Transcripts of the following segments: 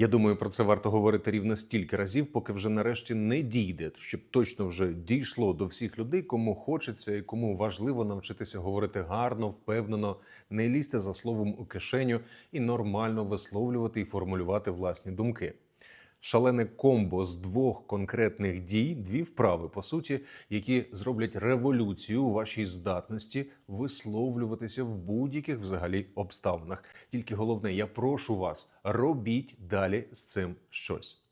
Я думаю, про це варто говорити рівно стільки разів, поки вже нарешті не дійде, щоб точно вже дійшло до всіх людей, кому хочеться і кому важливо навчитися говорити гарно, впевнено, не лізти за словом у кишеню і нормально висловлювати і формулювати власні думки. Шалене комбо з двох конкретних дій, дві вправи, по суті, які зроблять революцію у вашій здатності висловлюватися в будь-яких взагалі обставинах. Тільки головне, я прошу вас, робіть далі з цим щось.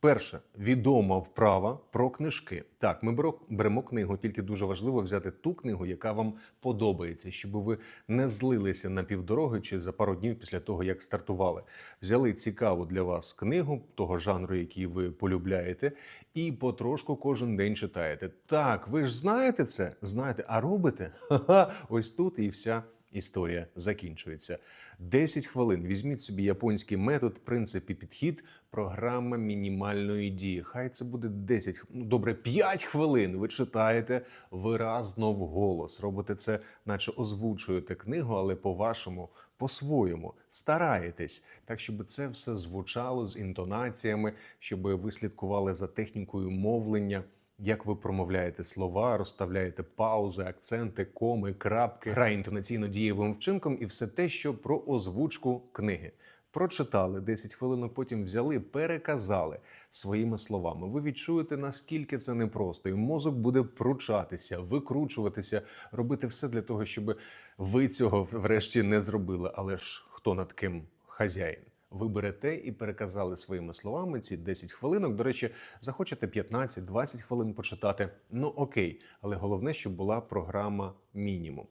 Перше відома вправа про книжки. Так, ми беремо книгу, тільки дуже важливо взяти ту книгу, яка вам подобається, щоб ви не злилися на півдороги чи за пару днів після того, як стартували. Взяли цікаву для вас книгу того жанру, який ви полюбляєте, і потрошку кожен день читаєте. Так, ви ж знаєте це? Знаєте, а робите? Ха-ха, ось тут і вся історія закінчується. 10 хвилин. Візьміть собі японський метод, принцип і підхід, програма мінімальної дії. Хай це буде 10, ну добре, 5 хвилин. Ви читаєте виразно вголос. Робите це, наче озвучуєте книгу, але по-вашому, по-своєму. Стараєтесь так, щоб це все звучало з інтонаціями, щоб ви слідкували за технікою мовлення. Як ви промовляєте слова, розставляєте паузи, акценти, коми, крапки, грає інтонаційно дієвим вчинком і все те, що про озвучку книги. Прочитали 10 хвилин, потім взяли, переказали своїми словами. Ви відчуєте, наскільки це непросто, і мозок буде пручатися, викручуватися, робити все для того, щоб ви цього врешті не зробили. Але ж хто над ким хазяїн? Ви берете і переказали своїми словами ці 10 хвилинок. До речі, захочете 15-20 хвилин почитати. Ну окей, але головне, щоб була програма мінімум.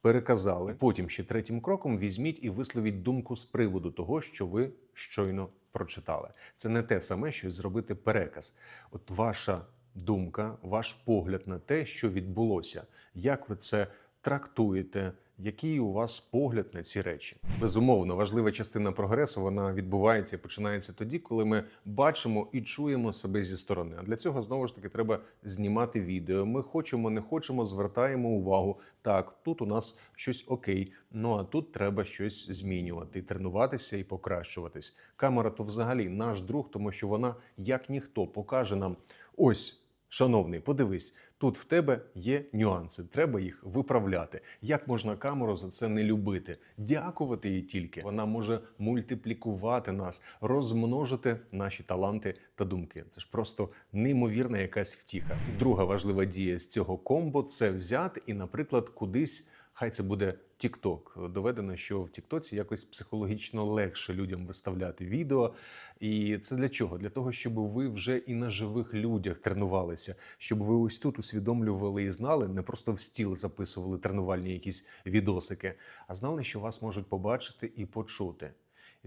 Переказали. Потім ще третім кроком візьміть і висловіть думку з приводу того, що ви щойно прочитали. Це не те саме, що зробити переказ. От ваша думка, ваш погляд на те, що відбулося, як ви це трактуєте, який у вас погляд на ці речі? Безумовно, важлива частина прогресу вона відбувається і починається тоді, коли ми бачимо і чуємо себе зі сторони. А для цього знову ж таки треба знімати відео. Ми хочемо, не хочемо, звертаємо увагу. Так, тут у нас щось окей. Ну а тут треба щось змінювати, тренуватися і покращуватись. Камера то взагалі наш друг, тому що вона, як ніхто, покаже нам ось. Шановний, подивись, тут в тебе є нюанси, треба їх виправляти. Як можна камеру за це не любити? Дякувати їй тільки. Вона може мультиплікувати нас, розмножити наші таланти та думки. Це ж просто неймовірна якась втіха. І друга важлива дія з цього комбо це взяти і, наприклад, кудись. Хай це буде TikTok. Доведено, що в Тіктоці якось психологічно легше людям виставляти відео. І це для чого? Для того, щоб ви вже і на живих людях тренувалися, щоб ви ось тут усвідомлювали і знали, не просто в стіл записували тренувальні якісь відосики, а знали, що вас можуть побачити і почути.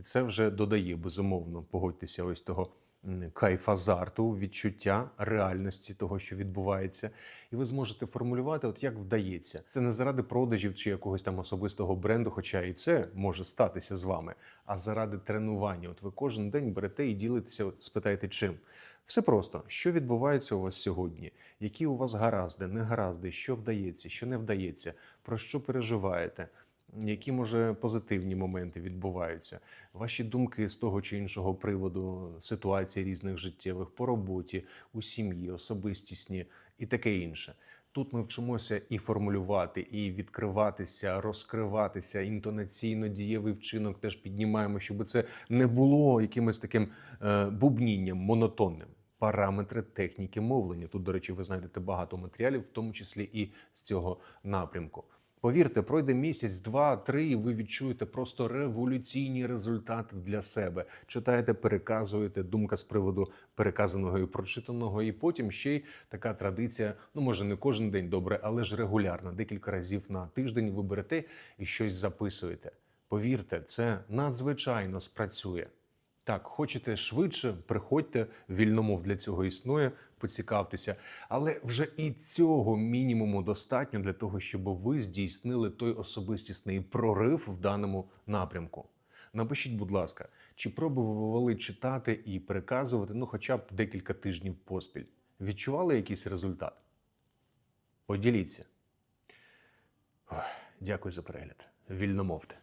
І це вже додає безумовно, погодьтеся, ось того м, кайф азарту, відчуття реальності того, що відбувається, і ви зможете формулювати, от як вдається. Це не заради продажів чи якогось там особистого бренду, хоча і це може статися з вами, а заради тренування. От ви кожен день берете і ділитеся, от спитаєте, чим. Все просто, що відбувається у вас сьогодні, які у вас гаразди, негаразди, що вдається, що не вдається, про що переживаєте, які може позитивні моменти відбуваються, ваші думки з того чи іншого приводу, ситуацій різних життєвих по роботі, у сім'ї, особистісні і таке інше. Тут ми вчимося і формулювати, і відкриватися, розкриватися, інтонаційно дієвий вчинок теж піднімаємо, щоб це не було якимось таким е, бубнінням монотонним. Параметри техніки мовлення. Тут, до речі, ви знайдете багато матеріалів, в тому числі і з цього напрямку. Повірте, пройде місяць, два, три, і ви відчуєте просто революційні результати для себе. Читаєте, переказуєте, думка з приводу переказаного і прочитаного, і потім ще й така традиція. Ну може не кожен день добре, але ж регулярно, декілька разів на тиждень ви берете і щось записуєте. Повірте, це надзвичайно спрацює. Так, хочете швидше, приходьте, вільномов для цього існує, поцікавтеся. Але вже і цього мінімуму достатньо для того, щоб ви здійснили той особистісний прорив в даному напрямку. Напишіть, будь ласка, чи пробували читати і переказувати ну, хоча б декілька тижнів поспіль? Відчували якийсь результат? Поділіться. Ой, дякую за перегляд. Вільномовте.